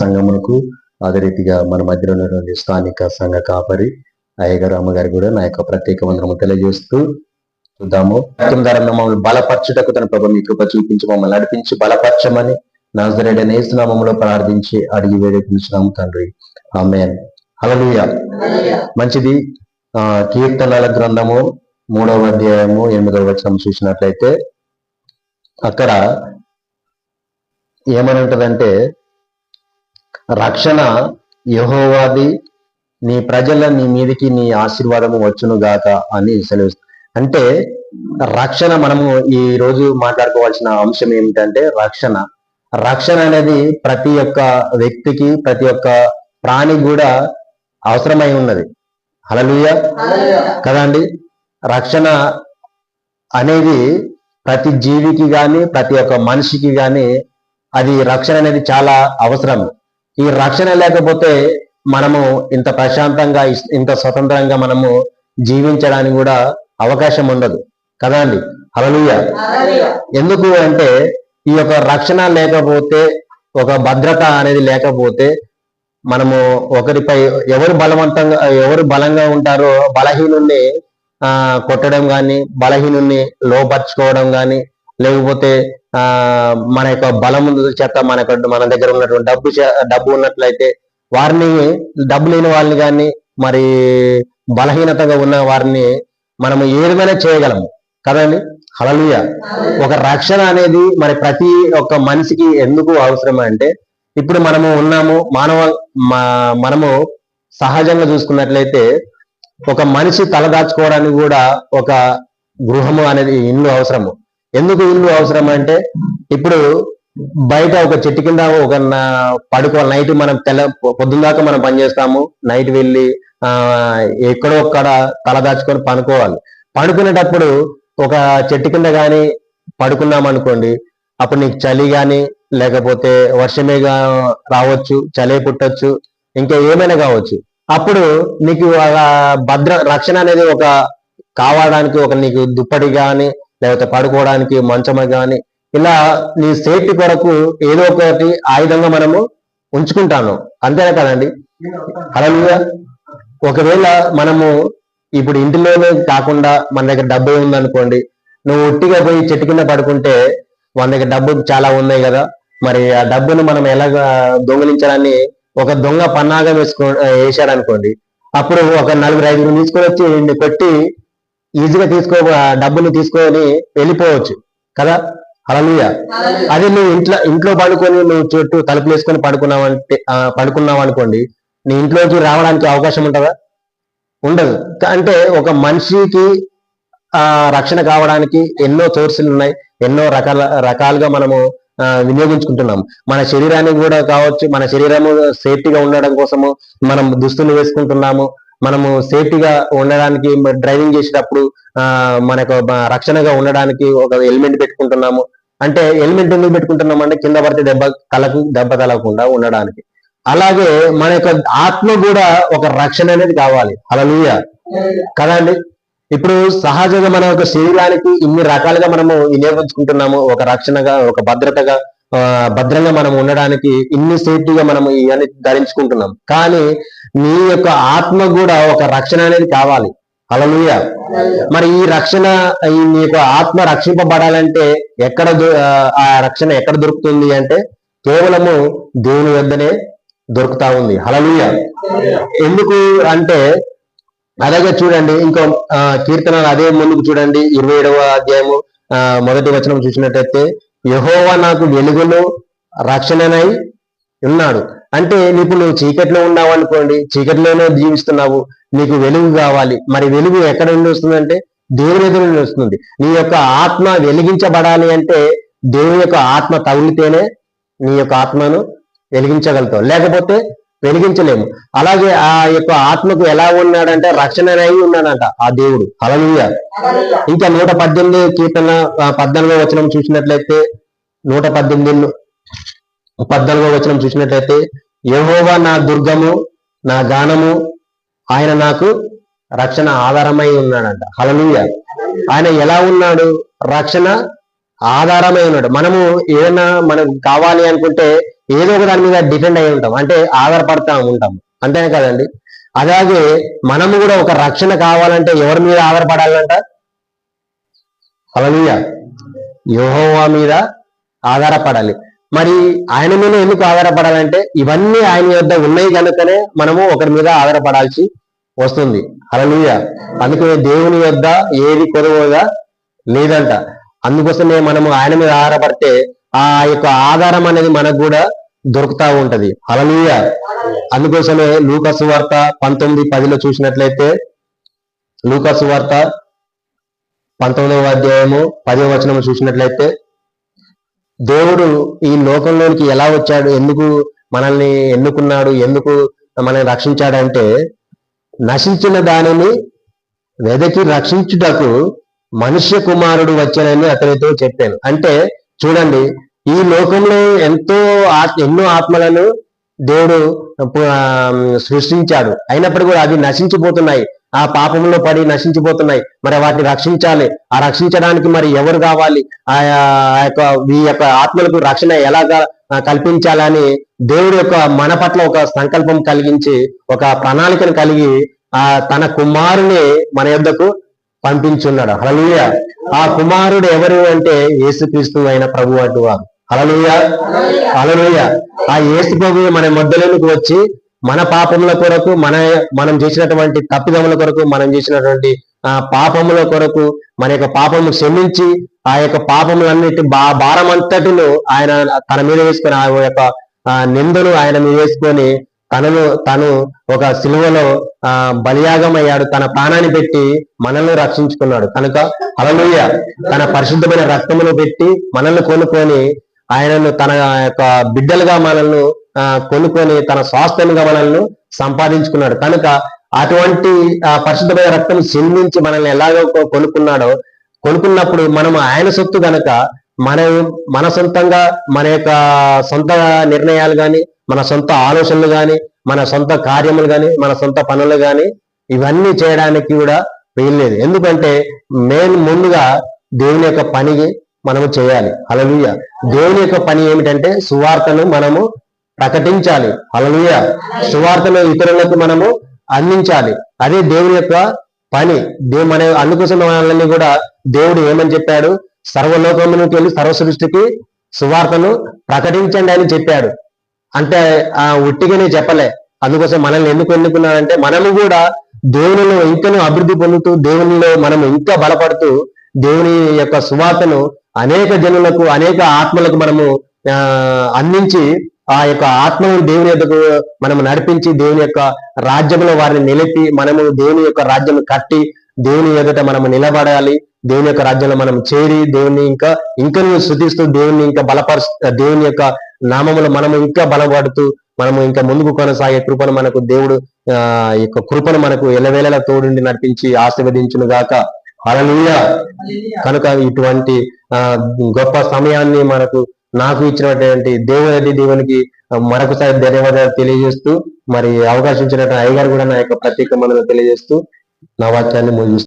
సంఘమునకు అదే రీతిగా మన మధ్యలో ఉన్నటువంటి స్థానిక సంఘ కాపరి అయ్యగారు అమ్మగారు కూడా నా యొక్క ప్రత్యేక వందనము తెలియజేస్తూ చూద్దాము. మమ్మల్ని బలపరచుటకు తన ప్రభు మీ కృప చూపించి మమ్మల్ని నడిపించి బలపరచమని నాజరేడ నేస్తున్నామంలో ప్రార్థించి అడిగి వేడుకుంటున్నాము తండ్రి. ఆమెన్. హల్లెలూయా. మంచిది. ఆ కీర్తనల గ్రంథము మూడవ అధ్యాయము ఎనిమిదవ వచనం చూసినట్లయితే అక్కడ ఏమని ఉంటదంటే రక్షణ యహోవాది నీ ప్రజల నీ మీదకి నీ ఆశీర్వాదము వచ్చును గాక అని సెలవు అంటే రక్షణ మనము ఈ రోజు మాట్లాడుకోవాల్సిన అంశం ఏమిటంటే రక్షణ. రక్షణ అనేది ప్రతి ఒక్క వ్యక్తికి ప్రతి ఒక్క ప్రాణి కూడా అవసరమై ఉన్నది. హలలుయ కదండి రక్షణ అనేది ప్రతి జీవికి గాని ప్రతి ఒక్క మనిషికి గాని అది రక్షణ అనేది చాలా అవసరం. ఈ రక్షణ లేకపోతే మనము ఇంత ప్రశాంతంగా ఇంత స్వతంత్రంగా మనము జీవించడానికి కూడా అవకాశం ఉండదు. కదా అండి? హలలుయ ఎందుకు అంటే ఈ యొక్క రక్షణ లేకపోతే ఒక భద్రత అనేది లేకపోతే మనము ఒకరిపై ఎవరు బలవంతంగా ఎవరు బలంగా ఉంటారో బలహీనుణ్ణి ఆ కొట్టడం కానీ బలహీనుణ్ణి లోపరుచుకోవడం కానీ లేకపోతే మన యొక్క బలం చేత మన యొక్క- మన దగ్గర ఉన్నటువంటి డబ్బు చే- డబ్బు ఉన్నట్లయితే వారిని డబ్బు లేని వాళ్ళని కానీ మరి బలహీనతగా ఉన్న వారిని మనము ఏమైనా చేయగలము? కదండి? హలలుయ ఒక రక్షణ అనేది మరి ప్రతి ఒక్క మనిషికి ఎందుకు అవసరం అంటే ఇప్పుడు మనము ఉన్నాము మానవ మనము సహజంగా చూసుకున్నట్లయితే ఒక మనిషి తలదాచుకోవడానికి కూడా ఒక గృహము అనేది ఇల్లు అవసరము. ఎందుకు ఇల్లు అవసరం అంటే ఇప్పుడు బయట ఒక చెట్టు కింద ఒక పడుకో నైట్ మనం తెల్ల పొద్దున్న దాకా మనం పని చేస్తాము. నైట్ వెళ్ళి ఆ ఎక్కడో ఒక్కడ తల దాచుకొని పనుకోవాలి. పడుకునేటప్పుడు ఒక చెట్టు కింద కానీ పడుకున్నాం అనుకోండి అప్పుడు నీకు చలి కానీ లేకపోతే వర్షమే రావచ్చు చలి పుట్టచ్చు ఇంకా ఏమైనా కావచ్చు. అప్పుడు నీకు భద్ర రక్షణ అనేది ఒక కావడానికి ఒక నీకు దుప్పటి కానీ లేకపోతే పడుకోవడానికి మంచమే కానీ ఇలా నీ సేఫ్టీ కొరకు ఏదో ఒకటి ఆయుధంగా మనము ఉంచుకుంటాను. అంతేనా కదండి? అలా ఒకవేళ మనము ఇప్పుడు ఇంటిలోనే కాకుండా మన దగ్గర డబ్బు ఉందనుకోండి నువ్వు ఒట్టిగా పోయి చెట్టు కింద పడుకుంటే మన దగ్గర డబ్బు చాలా ఉన్నాయి కదా. మరి ఆ డబ్బును మనం ఎలాగ దొంగిలించాలని ఒక దొంగ పన్నాగం వేసుకో వేసాడనుకోండి అప్పుడు ఒక నలుగురు ఐదుగురు తీసుకొని వచ్చి నిన్ను కొట్టి ఈజీగా తీసుకో డబ్బులు తీసుకొని వెళ్ళిపోవచ్చు. కదా? అలలుయ అది నువ్వు ఇంట్లో ఇంట్లో పడుకొని నువ్వు చుట్టూ తలుపులు వేసుకొని పడుకున్నావంటే ఆ, పడుకున్నావు అనుకోండి నీ ఇంట్లోకి రావడానికి అవకాశం ఉంటుందా? ఉండదు. అంటే ఒక మనిషికి ఆ రక్షణ కావడానికి ఎన్నో సోర్సులు ఉన్నాయి ఎన్నో రకాల రకాలుగా మనము వినియోగించుకుంటున్నాం. మన శరీరానికి కూడా కావచ్చు మన శరీరము సేఫ్టీగా ఉండడం కోసము మనం దుస్తులు వేసుకుంటున్నాము మనము సేఫ్టీగా ఉండడానికి డ్రైవింగ్ చేసేటప్పుడు మనకు రక్షణగా ఉండడానికి ఒక హెల్మెట్ పెట్టుకుంటున్నాము. అంటే హెల్మెట్ ఎందుకు పెట్టుకుంటున్నాం అంటే కింద పడితే దెబ్బ తలకు దెబ్బ తలకుండా ఉండడానికి. అలాగే మన యొక్క ఆత్మ కూడా ఒక రక్షణ అనేది కావాలి. అలలుయ అండి? ఇప్పుడు సహజంగా మన యొక్క శరీరానికి ఇన్ని రకాలుగా మనము వినియోగించుకుంటున్నాము. ఒక రక్షణగా ఒక భద్రతగా భద్రంగా మనం ఉండడానికి ఇన్ని సేఫ్టీగా మనము ఇవన్నీ ధరించుకుంటున్నాం. కానీ నీ యొక్క ఆత్మ కూడా ఒక రక్షణ అనేది కావాలి. అలలుయ మరి ఈ రక్షణ ఈ నీ యొక్క ఆత్మ రక్షింపబడాలంటే ఎక్కడ దొ- ఆ, రక్షణ ఎక్కడ దొరుకుతుంది అంటే కేవలము దేవుని వద్దనే దొరుకుతా ఉంది. హలలుయ ఎందుకు అంటే అలాగే చూడండి ఇంకో ఆ, కీర్తనలు అదే ముందుకు చూడండి. ఇరవై ఏడవ అధ్యాయము మొదటి వచనం చూసినట్టయితే యహోవా నాకు వెలుగును రక్షణనై ఉన్నాడు. అంటే నీకు నువ్వు చీకట్లో ఉన్నావు అనుకోండి చీకటిలోనే జీవిస్తున్నావు నీకు వెలుగు కావాలి. మరి వెలుగు ఎక్కడ నుండి వస్తుందంటే దేవుని ఎదురు నుండి వస్తుంది. నీ యొక్క ఆత్మ వెలిగించబడాలి అంటే దేవుని యొక్క ఆత్మ తగిలితేనే నీ యొక్క ఆత్మను వెలిగించగలుగుతావు. లేకపోతే వెలిగించలేము. అలాగే ఆ యొక్క ఆత్మకు ఎలా ఉన్నాడంటే రక్షణ అయి ఉన్నాడంట ఆ దేవుడు. అలలుయ ఇంకా నూట పద్దెనిమిది కీర్తన పద్నాలుగో వచనం చూసినట్లయితే నూట పద్దెనిమిది పద్నాలుగో వచనం చూసినట్లయితే యెహోవా నా దుర్గము నా గానము ఆయన నాకు రక్షణ ఆధారమై ఉన్నాడంట. హలలుయ ఆయన ఎలా ఉన్నాడు? రక్షణ ఆధారమై ఉన్నాడు. మనము ఏదైనా మనకు కావాలి అనుకుంటే ఏదో ఒక దాని మీద డిపెండ్ అయి ఉంటాం. అంటే ఆధారపడతా ఉంటాం. అంతేనే కదండి? అలాగే మనము కూడా ఒక రక్షణ కావాలంటే ఎవరి మీద ఆధారపడాలంట? అలలుయ యోహోవా మీద ఆధారపడాలి. మరి ఆయన మీద ఎందుకు ఆధారపడాలంటే ఇవన్నీ ఆయన యొద్ద ఉన్నాయి కనుకనే మనము ఒకరి మీద ఆధారపడాల్సి వస్తుంది. అలలుయ అందుకనే దేవుని యొద్ద ఏది కొరవగా లేదంట. అందుకోసమే మనము ఆయన మీద ఆధారపడితే ఆ యొక్క ఆధారం అనేది మనకు కూడా దొరుకుతా ఉంటది. అలలుయ అందుకోసమే లూకసు వార్త పంతొమ్మిది పదిలో చూసినట్లయితే లూకసు వార్త పంతొమ్మిదవ అధ్యాయము పదవ వచనము చూసినట్లయితే దేవుడు ఈ లోకంలోనికి ఎలా వచ్చాడు ఎందుకు మనల్ని ఎన్నుకున్నాడు ఎందుకు మనల్ని రక్షించాడంటే నశించిన దానిని వెదకి రక్షించుటకు మనుష్య కుమారుడు వచ్చానని అతనితో చెప్పాను. అంటే చూడండి ఈ లోకంలో ఎంతో ఆత్- ఎన్నో ఆత్మలను దేవుడు సృష్టించాడు. అయినప్పుడు కూడా అవి నశించిపోతున్నాయి. ఆ పాపంలో పడి నశించిపోతున్నాయి. మరి వాటిని రక్షించాలి. ఆ రక్షించడానికి మరి ఎవరు కావాలి? ఆ ఆ యొక్క ఈ యొక్క ఆత్మలకు రక్షణ ఎలాగా కల్పించాలని దేవుడు యొక్క మన పట్ల ఒక సంకల్పం కలిగించి ఒక ప్రణాళికను కలిగి ఆ తన కుమారుని మన యొద్దకు పంపించున్నాడు. హలలుయ ఆ కుమారుడు ఎవరు అంటే యేసుక్రీస్తు అయిన ప్రభు అటు వారు అలలుయ హలలుయ ఆ ఏసు ప్రభు మన మధ్యలోనికి వచ్చి మన పాపముల కొరకు మన మనం చేసినటువంటి తప్పిదముల కొరకు మనం చేసినటువంటి ఆ పాపముల కొరకు మన యొక్క పాపము క్షమించి ఆ యొక్క పాపములన్నిటి బా భారం అంతటిలో ఆయన తన మీద వేసుకొని ఆ యొక్క నిందను ఆయన మీద వేసుకొని తనను తను ఒక సిలువలో ఆ బలియాగం అయ్యాడు తన ప్రాణాన్ని పెట్టి మనల్ని రక్షించుకున్నాడు. కనుక హల్లెలూయ. తన పరిశుద్ధమైన రక్తమును పెట్టి మనల్ని కొనుక్కొని ఆయనను తన యొక్క బిడ్డలుగా మనల్ని కొనుక్కొని తన స్వాస్థ్యంగా మనల్ని సంపాదించుకున్నాడు. కనుక అటువంటి పరిశుద్ధమైన రక్తం చిందించి మనల్ని ఎలాగో కొనుక్కున్నాడో కొనుక్కున్నప్పుడు మనం ఆయన సొత్తు గనక మన మన సొంతంగా మన యొక్క సొంత నిర్ణయాలు కానీ మన సొంత ఆలోచనలు కానీ మన సొంత కార్యములు కానీ మన సొంత పనులు కానీ ఇవన్నీ చేయడానికి కూడా వీల్లేదు. ఎందుకంటే మెయిన్ ముందుగా దేవుని యొక్క పని మనము చేయాలి. అలలుయ దేవుని యొక్క పని ఏమిటంటే సువార్తను మనము ప్రకటించాలి. అలలుయ సువార్తను ఇతరులకు మనము అందించాలి. అదే దేవుని యొక్క పని. దేవు మన అందుకోసం మనల్ని కూడా దేవుడు ఏమని చెప్పాడు? సర్వలోకమునికి వెళ్ళి సర్వ సృష్టికి సువార్తను ప్రకటించండి అని చెప్పాడు. అంటే ఆ ఉట్టిగానే చెప్పలే. అందుకోసం మనల్ని ఎందుకు ఎన్నుకున్నాడంటే మనము కూడా దేవునిలో ఇంకనూ అభివృద్ధి పొందుతూ దేవునిలో మనం ఇంకా బలపడుతూ దేవుని యొక్క సువార్తను అనేక జనులకు అనేక ఆత్మలకు మనము ఆ అందించి ఆ యొక్క ఆత్మను దేవుని యొక్కకు మనము నడిపించి దేవుని యొక్క రాజ్యంలో వారిని నిలిపి మనము దేవుని యొక్క రాజ్యం కట్టి దేవుని ఎదుట మనము నిలబడాలి. దేవుని యొక్క రాజ్యంలో మనం చేరి దేవుని ఇంకా ఇంకా శృతిస్తూ దేవుని ఇంకా బలపరుస్తూ దేవుని యొక్క నామములు మనము ఇంకా బలపడుతూ మనము ఇంకా ముందుకు కొనసాగే కృపను మనకు దేవుడు ఆ యొక్క కృపను మనకు ఎలవేళలా తోడుండి నడిపించి ఆశీర్వదించును గాక హల్లెలూయా. కనుక ఇటువంటి ఆ గొప్ప సమయాన్ని మనకు నాకు ఇచ్చినటువంటి దేవుని దేవునికి మరొకసారి ధన్యవాదాలు తెలియజేస్తూ మరి అవకాశం ఇచ్చినట్టు అయ్యగారు కూడా నా యొక్క ప్రత్యేక మనలో తెలియజేస్తూ నా వాక్యాన్ని ముగిస్తూ